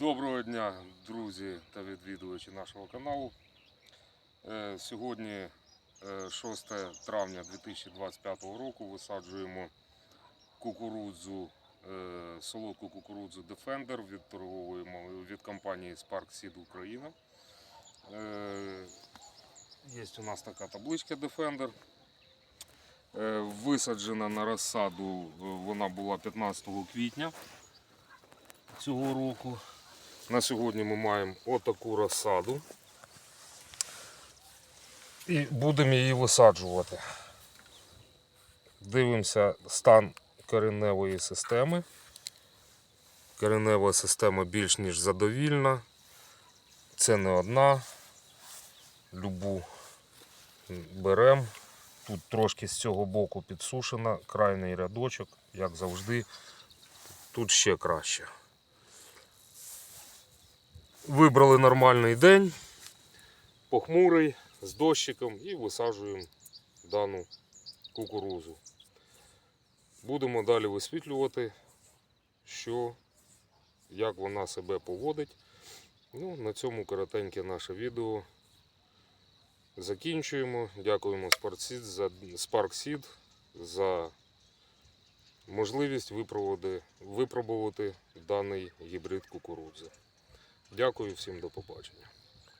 Доброго дня, друзі та відвідувачі нашого каналу. Е, Сьогодні е, 6 травня 2025 року висаджуємо кукурудзу, е, солодку кукурудзу Defender від торгової від компанії Spark Seed Україна. Е, Є у нас така табличка Defender. Е, Висаджена на розсаду е, вона була 15 квітня цього року. На сьогодні ми маємо отаку розсаду. І будемо її висаджувати. Дивимося стан кореневої системи. Коренева система більш ніж задовільна. Це не одна. Любу беремо. Тут трошки з цього боку підсушена, крайній рядочок, як завжди. Тут ще краще. Вибрали нормальний день, похмурий, з дощиком і висаджуємо дану кукурузу. Будемо далі висвітлювати, що, як вона себе поводить. Ну, на цьому коротеньке наше відео закінчуємо. Дякуємо Sparkseed за, Sparkseed за можливість випробувати, даний гібрид кукурудзи. Дякую всім до побачення.